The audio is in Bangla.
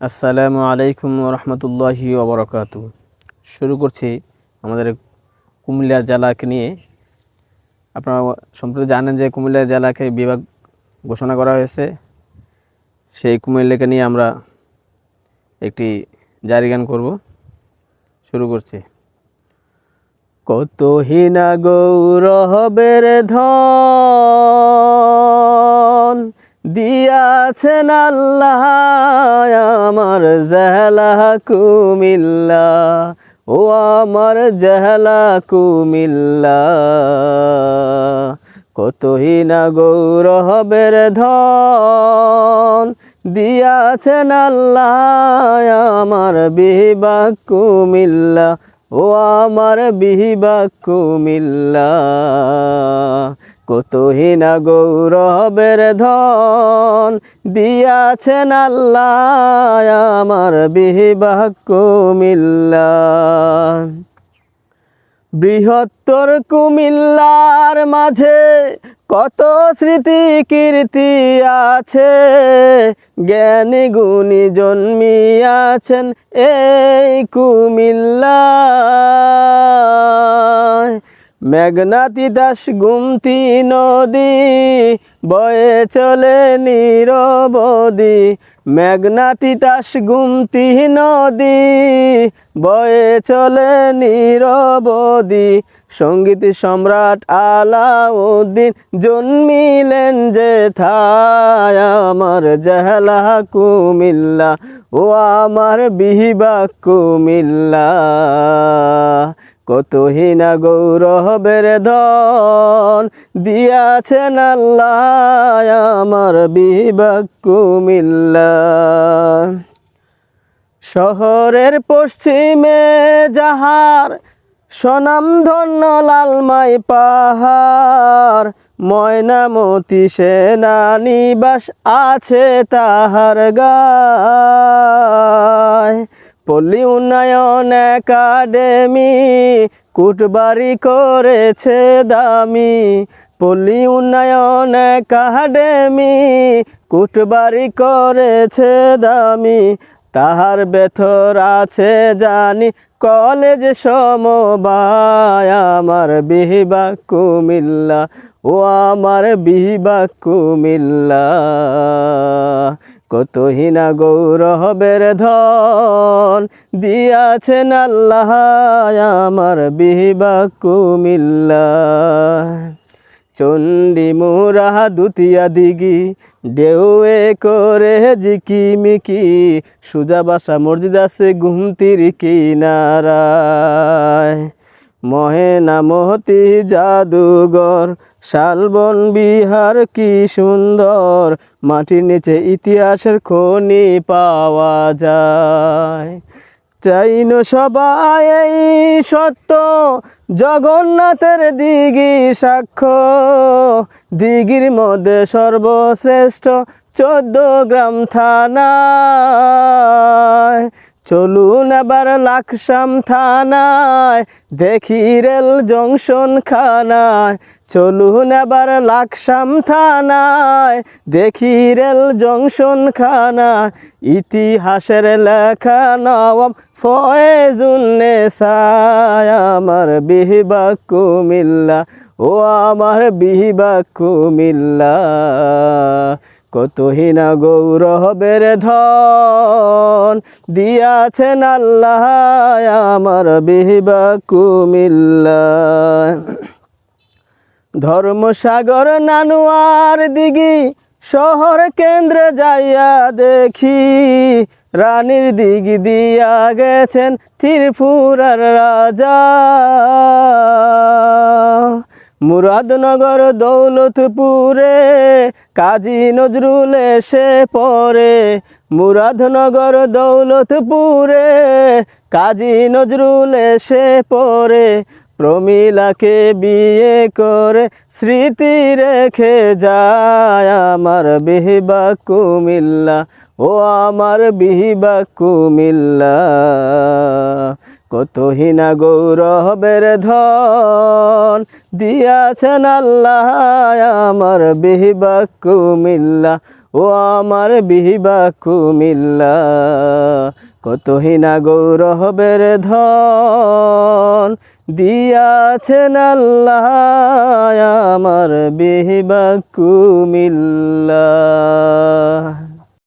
আসসালামু আলাইকুম রহমতুল্লাহি ওবরাকাত। শুরু করছি আমাদের কুমিল্লার জেলাকে নিয়ে। আপনারা সম্প্রতি জানেন যে কুমিল্লা জেলাকে বিভাগ ঘোষণা করা হয়েছে। সেই কুমিল্লাকে নিয়ে আমরা একটি জারি গান করব। শুরু করছি। কত হীনা ধন দিয়াছেন আল্লাহ আমার জেলা কুমিল্লা, ও আমার জেলা কুমিল্লা। কত হীনা গৌরবের ধন দিয়াছেন আল্লাহ আমার বিবাহ কুমিল্লা, ও আমার বিহিবা কুমিল্লা। কত হীনা গৌরবের ধন দিয়াছেন আল্লাহ আমার বিহিবা কুমিল্লা। বৃহত্তর কুমিল্লার মাঝে কত স্মৃতি কীর্তি আছে, জ্ঞানী গুণী জন্মিয়াছেন এই কুমিল্লায় মেঘনাতি দাস গুমতি নদী, বয়ে চলে নিরবদি। মেঘনাতি দাস গুমতি নদী, বয়ে চলে নিরবদি। সংগীত সম্রাট আলাউদ্দিন জন্মিলেন যে থায়, আমার জেলা কুমিল্লা, ও আমার বিহিবা কুমিল্লা। কত হীনা গৌরবের ধন দিয়াছেন আল্লাহ আমার বিভাগ কুমিল্লা শহরের পশ্চিমে যাহার সনাম ধন্য লালমাই পাহাড়, ময়নামতি সেনা নিবাস আছে তাহার গায়। পল্লী উন্নয়ন একাডেমি কুটবাড়ি করেছে দামি। পল্লী উন্নয়ন একাডেমি কুটবাড়ি করেছে দামি। তাহার বেথর আছে জানি, কলেজ সমবায়। আমার বিহিবা কুমিল্লা, ও আমার বিহিবা কুমিল্লা। কত হীনা গৌরবের ধন দিয়াছেন আল্লাহ আমার বিহিবা কুমিল্লা। চণ্ডী মোরা দুতিয়া দিঘি, ঢেউয়ে করে জিকি মিকি সুজা বাসা মসজিদ আছে ঘুমতির কিনারায়। মহেনা মহতি জাদুঘর, শালবন বিহার কি সুন্দর। মাটির নিচে ইতিহাসের খনি পাওয়া যায়। চাইন সবাই এই সত্য, জগন্নাথের দিঘি সাক্ষ্য। দিঘির মধ্যে সর্বশ্রেষ্ঠ চোদ্দ গ্রাম থানায় চলুন আবার লাকসাম থানায়, দেখি রেল জংশন খানায় চলুন আবার লাকসাম থানায়, দেখি রেল জংশন খানায় ইতিহাসের লেখা নবম ফয়েজুন্নেসায় আমার বিহিবা কুমিল্লা, ও আমার বিহিবা কুমিল্লা। কত হীনা গৌরবের ধন দিয়াছেন আল্লাহ, আমার বিহিবা কুমিল্লা ধর্মসাগর নানুয়ার দিঘি, শহর কেন্দ্রে যাইয়া দেখি। রানীর দিঘি দিয়া গেছেন ত্রিপুরার রাজা। মুরাদনগর দৌলতপুরে কাজী নজরুল এসে পরে মুরাদনগর দৌলতপুরে কাজী নজরুল এসে পরে প্রমিলাকে বিয়ে করে স্মৃতি রেখে যায় আমার বিহিবা কুমিল্লা। ও আমার বিহিবা কুমিল্লা। কত হীনা গৌরবের ধন দিয়াছেন আল্লাহ আমার বিহিবা কুমিল্লা ও আমার বিহিবা কুমিল্লা কত হিনা গৌরবের ধন দিয়াছেন আল্লাহ আমার বিহিবা কুমিল্লা